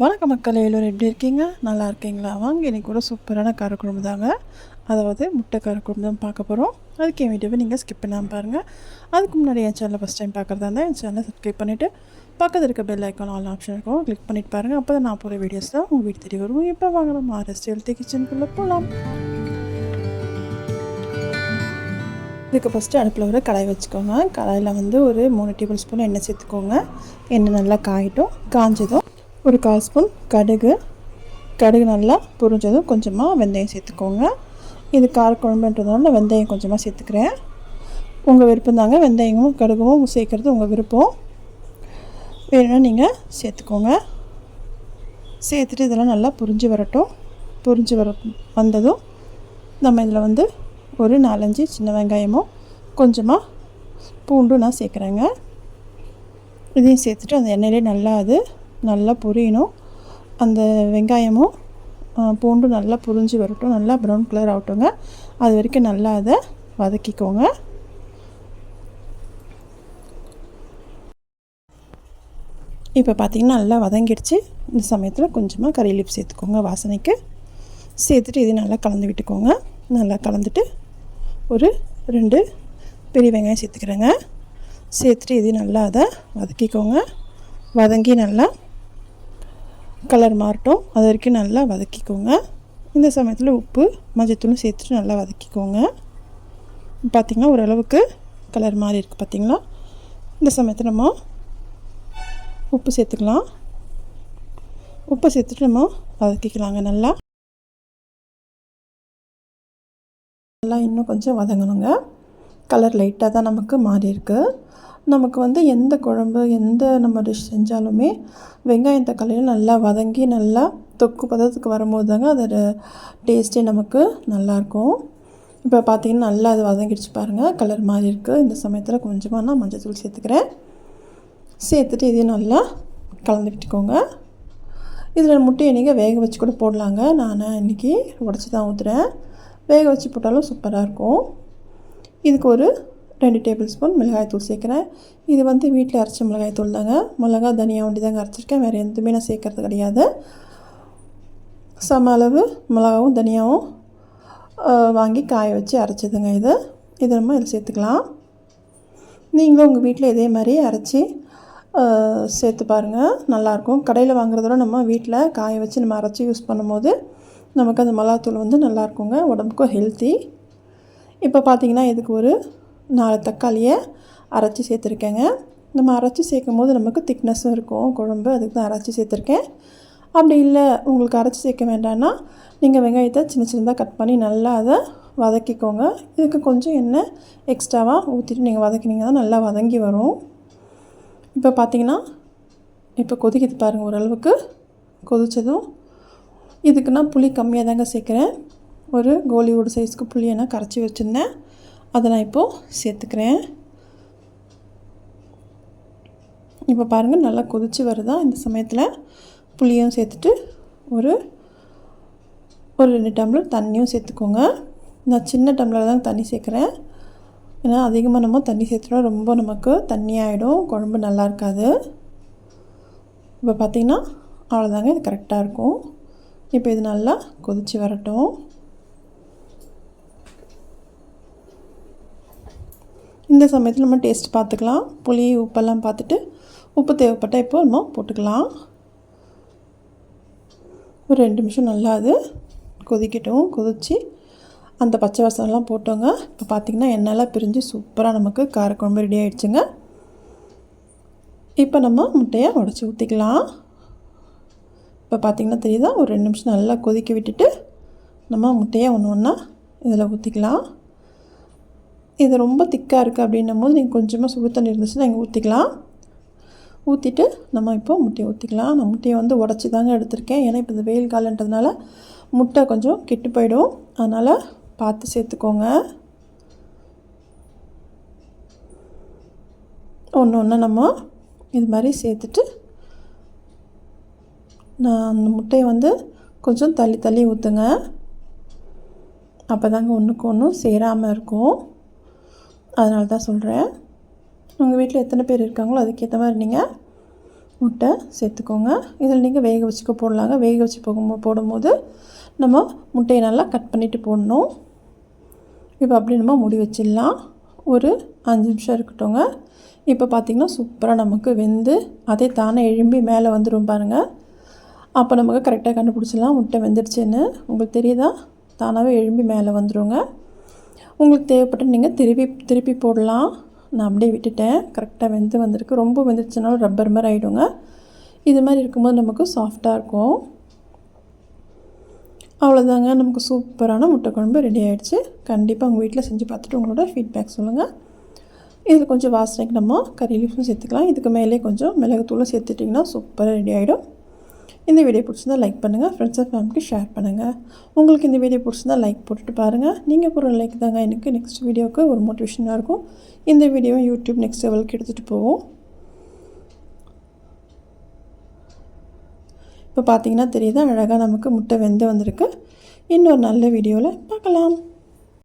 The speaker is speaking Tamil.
வணக்கம் மக்கள் எல்லோரும் எப்படி இருக்கீங்க? நல்லா இருக்கீங்களா? வாங்க இன்றைக்கி கூட சூப்பரான காரக்குழம்பு தாங்க. அதாவது முட்டை காரக்குழம்பு தான் பார்க்க போகிறோம் அதுக்கு என் வீடியோவை நீங்கள் ஸ்கிப் பண்ணாமல் பாருங்கள் அதுக்கு முன்னாடி என் சேனலை ஃபஸ்ட் டைம் பார்க்குறதா இருந்தால் என் சேனலை சப்ஸ்கிரைப் பண்ணிவிட்டு பக்கத்தில் இருக்க பெல் ஐக்கான் ஆல் ஆப்ஷன் இருக்கும். கிளிக் பண்ணிட்டு பாருங்கள் அப்போ தான் நான் போகிற வீடியோஸ் தான் உங்கள் வீடு தெரிய வரும். இப்போ வாங்க நம்ம ஆர்எஸ்டி ஹெல்த்தி கிச்சனுக்குள்ளே போகலாம் இதுக்கு ஃபஸ்ட்டு அடுப்பில் ஒரு கடாய் வச்சுக்கோங்க. கடாயில் வந்து ஒரு மூணு டேபிள் ஸ்பூன் எண்ணெய் சேர்த்துக்கோங்க. எண்ணெய் நல்லா காயிட்டும் காஞ்சதும் ஒரு கால் ஸ்பூன் கடுகு. கடுகு நல்லா புரிஞ்சதும் கொஞ்சமாக வெந்தயம் சேர்த்துக்கோங்க. இது காரக்குழம்புன்றதுனால நான் வெந்தயம் கொஞ்சமாக சேர்த்துக்கிறேன். உங்கள் விருப்பம் தாங்க வெந்தயமும் கடுகும் சேர்க்குறது உங்கள் விருப்பம். வேணும்னா நீங்கள் சேர்த்துக்கோங்க. சேர்த்துட்டு இதெல்லாம் நல்லா புரிஞ்சு வரட்டும். புரிஞ்சு வர வந்ததும் நம்ம இதில் வந்து ஒரு நாலஞ்சு சின்ன வெங்காயமும் கொஞ்சமாக பூண்டும் நான் சேர்க்குறேங்க. இதையும் சேர்த்துட்டு அந்த எண்ணெயிலே நல்லா அது நல்லா பொரியணும். அந்த வெங்காயமும் பூண்டும் நல்லா புரிஞ்சு வரட்டும். நல்லா ப்ரௌன் கலர் ஆகட்டுங்க. அது வரைக்கும் நல்லா அதை வதக்கிக்கோங்க. இப்போ பார்த்திங்கன்னா நல்லா வதங்கிடுச்சு. இந்த சமயத்தில் கொஞ்சமாக கறி லீப் சேர்த்துக்கோங்க வாசனைக்கு. சேர்த்துட்டு இதையும் நல்லா கலந்து விட்டுக்கோங்க. நல்லா கலந்துட்டு ஒரு ரெண்டு பெரிய வெங்காயம் சேர்த்துக்கிறேங்க. சேர்த்துட்டு இதையும் நல்லா அதை வதக்கிக்கோங்க. வதங்கி நல்லா கலர் மாறட்டும். அது வரைக்கும் நல்லா வதக்கிக்கோங்க. இந்த சமயத்தில் உப்பு மஞ்சத்தூளும் சேர்த்துட்டு நல்லா வதக்கிக்கோங்க. பார்த்திங்கன்னா ஓரளவுக்கு கலர் மாறி இருக்குது பார்த்திங்களா இந்த சமயத்தில் நம்ம உப்பு சேர்த்துக்கலாம். உப்பு சேர்த்துட்டு நம்ம வதக்கிக்கலாங்க நல்லா. நல்லா இன்னும் கொஞ்சம் வதங்கணுங்க. கலர் லைட்டாக தான் நமக்கு மாறி இருக்குது நமக்கு வந்து எந்த குழம்பு எந்த நம்ம டிஷ் செஞ்சாலுமே வெங்காயம் தக்காளியில் நல்லா வதங்கி நல்லா தொக்கு பதத்துக்கு வரும்போது தாங்க அதோட டேஸ்ட்டே நமக்கு நல்லாயிருக்கும் இப்போ பார்த்தீங்கன்னா நல்லா அது வதங்கிடுச்சு பாருங்கள் கலர் மாதிரி இருக்குது இந்த சமயத்தில் கொஞ்சமாக நான் மஞ்சள் தூள் சேர்த்துக்கிறேன். சேர்த்துட்டு இதையும் நல்லா கலந்து விட்டுக்கோங்க. இதில் முட்டையை நீங்கள் வேக வச்சு கூட போடலாங்க. நான் இன்றைக்கி உடச்சி தான் ஊற்றுறேன் வேக வச்சு போட்டாலும் சூப்பராக இருக்கும். இதுக்கு ஒரு ரெண்டு டேபிள் ஸ்பூன் மிளகாய்த்தூள் சேர்க்குறேன். இது வந்து வீட்டில் அரைச்ச மிளகாய்த்தூள் தாங்க. மிளகா தனியாக ஒண்டி தாங்க அரைச்சிருக்கேன். வேறு எதுவுமே நான் சேர்க்கறது கிடையாது. சம அளவு மிளகாவும் தனியாகவும் வாங்கி காய வச்சு அரைச்சதுங்க இது. இதை நம்ம இதில் சேர்த்துக்கலாம். நீங்களும் உங்கள் வீட்டில் இதே மாதிரி அரைச்சி சேர்த்து பாருங்கள் நல்லாயிருக்கும். கடையில் வாங்குறதோட நம்ம வீட்டில் காய வச்சு நம்ம அரைச்சி யூஸ் பண்ணும்போது நமக்கு அந்த மிளகாத்தூள் வந்து நல்லாயிருக்குங்க. உடம்புக்கும் ஹெல்த்தி. இப்போ பார்த்திங்கன்னா இதுக்கு ஒரு நாலு தக்காளியை அரைச்சி சேர்த்துருக்கேங்க. நம்ம அரைச்சி சேர்க்கும் போது நமக்கு திக்னஸும் இருக்கும். குழம்பு அதுக்கு தான் அரைச்சி சேர்த்துருக்கேன். அப்படி இல்லை உங்களுக்கு அரைச்சி சேர்க்க வேண்டாம்னா நீங்கள் வெங்காயத்தை சின்ன சின்னதாக கட் பண்ணி நல்லா அதை வதக்கிக்கோங்க. இதுக்கு கொஞ்சம் எண்ணெய் எக்ஸ்ட்ராவாக ஊற்றிட்டு நீங்கள் வதக்கினீங்க தான் நல்லா வதங்கி வரும். இப்போ பார்த்தீங்கன்னா இப்போ கொதிக்குது பாருங்கள் ஓரளவுக்கு. கொதித்ததும் இதுக்கு நான் புளி கம்மியாக தாங்க சேர்க்குறேன். ஒரு கோலிவுட் சைஸ்க்கு புளியை நான் கரைச்சி வச்சுருந்தேன். அதை நான் இப்போது சேர்த்துக்கிறேன். இப்போ பாருங்கள் நல்லா கொதித்து வருதா? இந்த சமயத்தில் புளியும் சேர்த்துட்டு ஒரு ஒரு ரெண்டு டம்ளர் தண்ணியும் சேர்த்துக்கோங்க. நான் சின்ன டம்ளர் தான் தண்ணி சேர்க்குறேன். ஏன்னா அதிகமாக நம்ம தண்ணி சேர்த்துட்டா ரொம்ப நமக்கு தண்ணி ஆகிடும் குழம்பு நல்லா இருக்காது. இப்போ பார்த்திங்கன்னா அவ்வளோதாங்க இது கரெக்டாக இருக்கும். இப்போ இது நல்லா கொதித்து வரட்டும். இந்த சமயத்தில் நம்ம டேஸ்ட் பார்த்துக்கலாம். புளி உப்பெல்லாம் பார்த்துட்டு உப்பு தேவைப்பட்டால் இப்போ நம்ம போட்டுக்கலாம். ஒரு ரெண்டு நிமிஷம் நல்லா அது கொதிக்கட்டும். கொதித்து அந்த பச்சை வாசனெலாம் போட்டோங்க. இப்போ பார்த்திங்கன்னா எண்ணெயெல்லாம் பிரிஞ்சு சூப்பராக நமக்கு காரக்குழம்பு ரெடி ஆகிடுச்சுங்க இப்போ நம்ம முட்டையை உடச்சி ஊற்றிக்கலாம் இப்போ பார்த்திங்கன்னா தெரியுதா? ஒரு ரெண்டு நிமிஷம் நல்லா கொதிக்க விட்டுட்டு நம்ம முட்டையை ஒன்று ஒன்றா இதில் ஊற்றிக்கலாம் இது ரொம்ப திக்காக இருக்குது அப்படின்னும் போது நீங்கள் கொஞ்சமாக சுடு தண்ணி இருந்துச்சுன்னா நீங்கள் ஊற்றிக்கலாம் ஊற்றிட்டு நம்ம இப்போ முட்டையை ஊற்றிக்கலாம் நான் முட்டையை வந்து உடச்சி தாங்க எடுத்திருக்கேன். ஏன்னா இப்போ இந்த வெயில் காலன்றதுனால முட்டை கொஞ்சம் கெட்டு போயிடும். அதனால் பார்த்து சேர்த்துக்கோங்க. ஒன்று ஒன்று நம்ம இது மாதிரி சேர்த்துட்டு நான் அந்த முட்டையை வந்து கொஞ்சம் தள்ளி தள்ளி ஊற்றுங்க அப்போ தாங்க ஒன்றுக்கு ஒன்றும் சேராமல் இருக்கும். அதனால தான் சொல்கிறேன் உங்கள் வீட்டில் எத்தனை பேர் இருக்காங்களோ அதுக்கேற்ற மாதிரி நீங்கள் முட்டை சேர்த்துக்கோங்க. இதில் நீங்கள் வேக வச்சுக்க போடலாங்க. வேக வச்சு போகும்போது போடும்போது நம்ம முட்டையை நல்லா கட் பண்ணிவிட்டு போடணும். இப்போ அப்படி நம்ம முடி வச்சிடலாம். ஒரு அஞ்சு நிமிஷம் இருக்கட்டும்ங்க. இப்போ பார்த்திங்கன்னா சூப்பராக நமக்கு வெந்து அதே தானே எழும்பி மேலே வந்துடும் பாருங்கள் அப்போ நமக்கு கரெக்டாக கண்டுபிடிச்சிடலாம். முட்டை வெந்துடுச்சுன்னு உங்களுக்கு தெரியுதா? தானாகவே எழும்பி மேலே வந்துடுங்க உங்களுக்கு தேவைப்பட்ட நீங்கள் திருப்பி திருப்பி போடலாம். நான் அப்படியே விட்டுட்டேன். கரெக்டாக வெந்து வந்திருக்கு. ரொம்ப வெந்துருச்சுனாலும் ரப்பர் மாதிரி ஆகிடுங்க இது மாதிரி இருக்கும்போது நமக்கு சாஃப்டாக இருக்கும். அவ்வளோதாங்க நமக்கு சூப்பரான முட்டைக்குழம்பு ரெடி ஆகிடுச்சு கண்டிப்பாக உங்கள் வீட்டில் செஞ்சு பார்த்துட்டு உங்களோட ஃபீட்பேக் சொல்லுங்கள் இதில் கொஞ்சம் வாசனைக்கு நம்ம கறி லீஃப்ஸும் சேர்த்துக்கலாம். இதுக்கு மேலே கொஞ்சம் மிளகுத்தூளும் சேர்த்துட்டிங்கன்னா சூப்பராக ரெடி ஆகிடும் இந்த வீடியோ பிடிச்சிருந்தா லைக் பண்ணுங்கள் ஃப்ரெண்ட்ஸ் அண்ட் ஃபேமிலிக்கு ஷேர் பண்ணுங்கள் உங்களுக்கு இந்த வீடியோ பிடிச்சிருந்தா லைக் போட்டுட்டு பாருங்கள் நீங்கள் போகிற லைக் தாங்க எனக்கு நெக்ஸ்ட் வீடியோவுக்கு ஒரு மோட்டிவேஷனாக இருக்கும். இந்த வீடியோவை யூடியூப் நெக்ஸ்ட் லெவலுக்கு எடுத்துகிட்டு போவோம். இப்போ பார்த்தீங்கன்னா தெரியுது? அழகாக நமக்கு முட்டை வெந்து வந்திருக்கு. இன்னொரு நல்ல வீடியோவில் பார்க்கலாம்.